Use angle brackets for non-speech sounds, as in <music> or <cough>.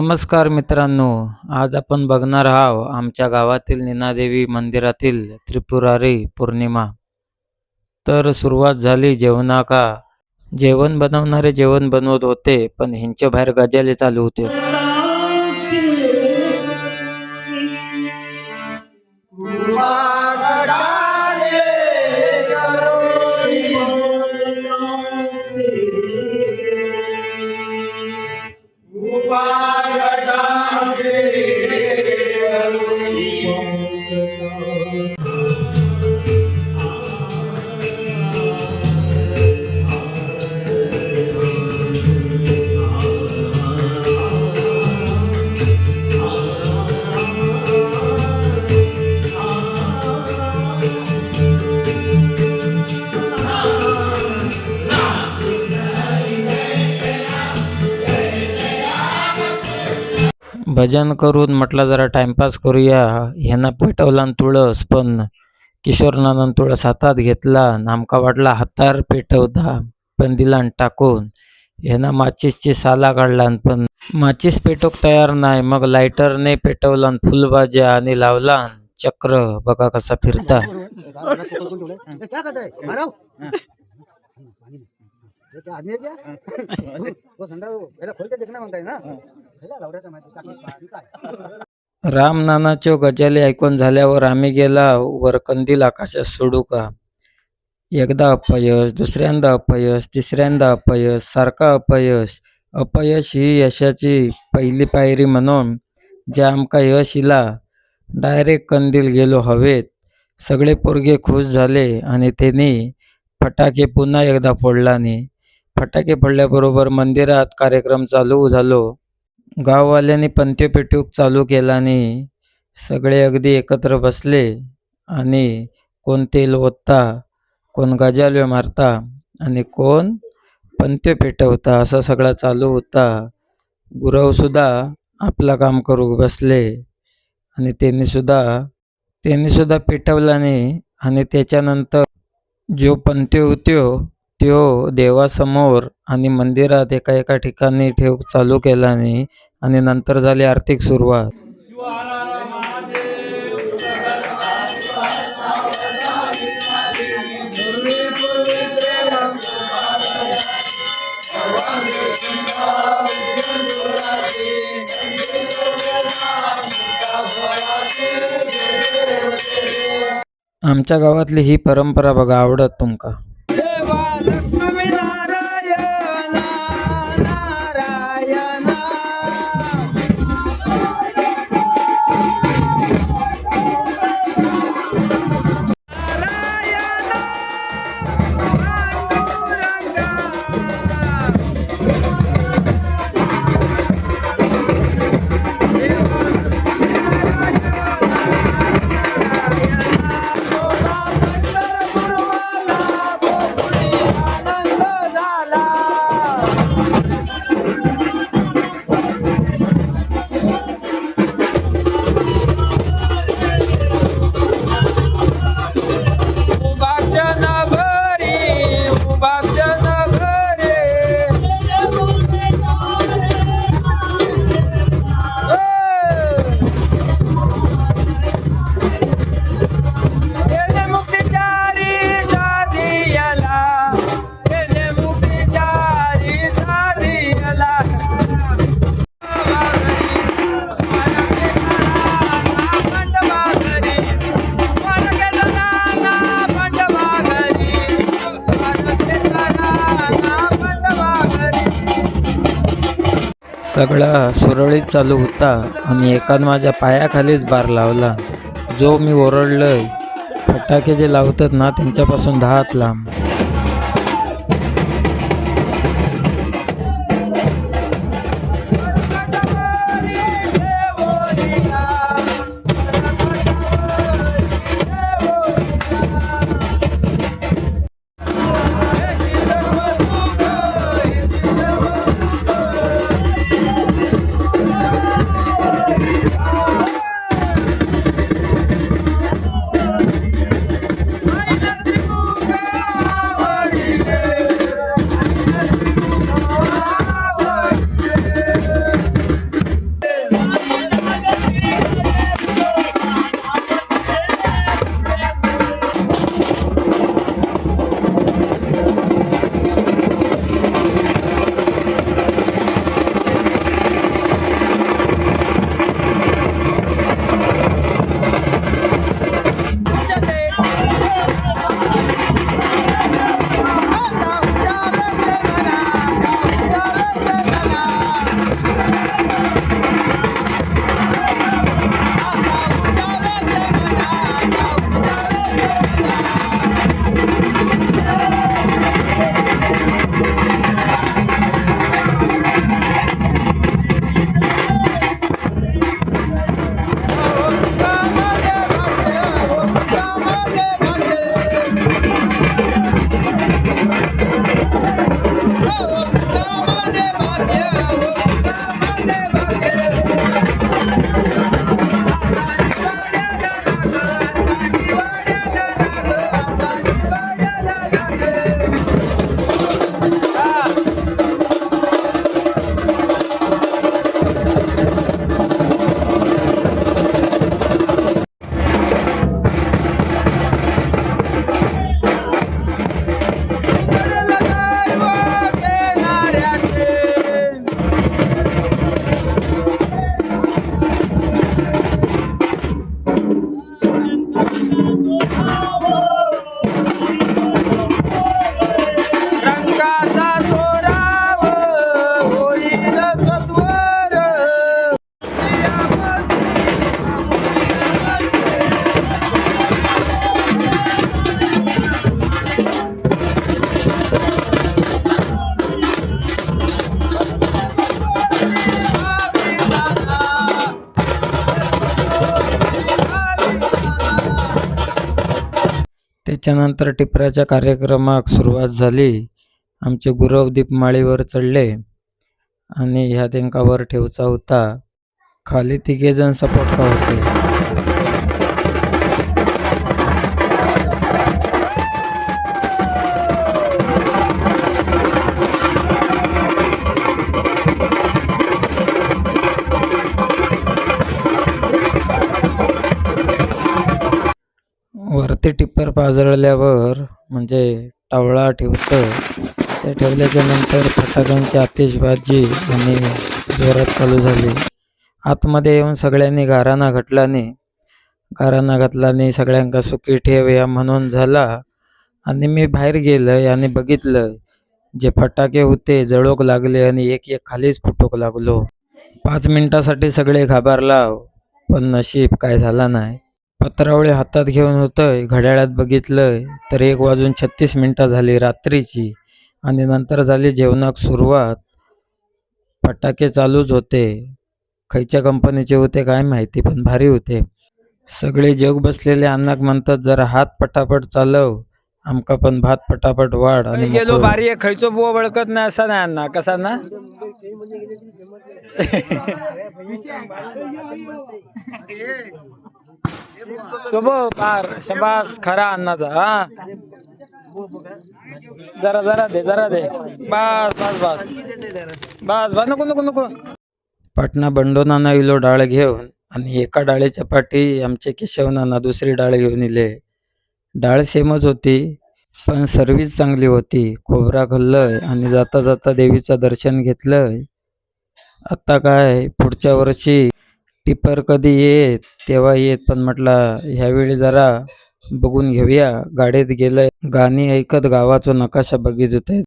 नमस्कार मित्रांनो आज आपण बघणार आहोत आमच्या गावातील नीनादेवी मंदिरातील त्रिपुरारी पौर्णिमा. तर सुरुवात झाली जेवणाका जेवण बनवणारे जेवण बनवत होते पण ह्यांच्या बाहेर गजाले चालू होते. भजन करून म्हटलं जरा टाइमपास करूया. ह्यांना पेटवला तुळस पण किशोरनानं तुळस हातात घेतला. नामका आमका वाटला हातार पेटवता पण दिला टाकून. ह्यानं माचीसची साला काढला पण माचीस पेटोक तयार नाही. मग लायटरने पेटवला फुलबाज्या आणि लावला चक्र. बघा कसा फिरता क्या करता है मारो ये क्या आदमी है क्या वो संडा वो पहले खोल के देखना मांगता है ना? पहले लावड्याचा माहिती काय? रामनानाच्यो गजाली ऐकून झाल्यावर आम्ही गेला वर कंदील आकाशात सोडू का? एकदा अपयश दुसऱ्यांदा अपयश तिसऱ्यांदा अपयश सारखा अपयश. अपयश ही यशाची पहिली पायरी म्हणून जे आमका यश इला डायरेक्ट कंदील गेलो हवेत. सगळे पोरगे खुश झाले आणि त्यांनी फटाके पुन्हा एकदा फोडलानी. फटाके पडल्याबरोबर मंदिरात कार्यक्रम चालू झालो. गाववाल्यांनी पंथ्य पेटूक चालू केलानी सगळे अगदी एकत्र बसले आणि कोण तेल ओतता कोण गजाल्यो मारता आणि कोण पंथ्य पेटवता असा सगळा चालू होता. गुरवसुद्धा आपला काम करू बसले आणि त्यांनीसुद्धा त्यांनीसुद्धा पेटवल्याने आणि त्याच्यानंतर जो पंथ्य होत्यो त्यो देवासमोर आणि मंदिरात एका एका ठिकाणी ठेव चालू केला आणि नंतर झाली आर्थिक सुरुवात. आमच्या गावातली ही परंपरा बघा आवडत तुमका? सगळा सुरळीत चालू होता. आणि एकानं माझ्या पायाखालीच बार लावला. जो मी ओरडलोय फटाके जे लावतात ना त्यांच्यापासून दहा हात लांब. त्याच्यानंतर टिपऱ्याच्या कार्यक्रमाक सुरुवात झाली. आमचे गुरव दीपमाळीवर चढले आणि ह्या तेंका वर ठेवचा होता. खाली तिघे जण सपोर्ट का होते? पेपर पाजळल्यावर म्हणजे टावळा ठेवतं. ते ठेवल्याच्या नंतर फटाक्यांची आतिषबाजी आणि जोरात चालू झाली. आतमध्ये येऊन सगळ्यांनी गाराणा घातलानी गाराणा घातल्याने सगळ्यांका सुखी ठेव या म्हणून झाला. आणि मी बाहेर गेलं आणि बघितलं जे फटाके होते जळोक लागले आणि एक एक खालीच फुटोक लागलो. पाच मिनटासाठी सगळे घाबरला पण नशीब काय झाला नाही. पत्रावळी हातात घेऊन होतंय घड्याळात बघितलंय तर एक वाजून छत्तीस मिनिटं झाली रात्रीची आणि नंतर झाली जेवणाक सुरुवात. फटाके चालूच होते. खयच्या कंपनीचे होते काय माहिती पण भारी होते. सगळे जग बसलेले अन्नाक म्हणतात जरा हात पटापट चालव आमका पण भात पटापट वाढ आणि गेलो. भारी आहे खयचो बुवा ओळखत नाही असा नाही अण्णा कसा ना? <laughs> <laughs> तो बो शबास खरा अन्नाचा हा? जरा जरा दे जरा दे. बस बस बस. बस बस नको नको नको. पाटणा बंडोनाना इलो डाळ घेऊन आणि एका डाळीच्या पाठी आमचे केशवनाना दुसरी डाळ घेऊन इले. डाळ सेमच होती पण सर्विस चांगली होती. खोबरा खाल्लंय आणि जाता जाता देवीचं दर्शन घेतलंय. आत्ता काय पुढच्या वर्षी टिपर कधी येत तेव्हा येत. पण म्हटला ह्यावेळी जरा बघून घेऊया. गाडीत गेलंय. गाणी ऐकत गावाचा नकाशा बघित होते.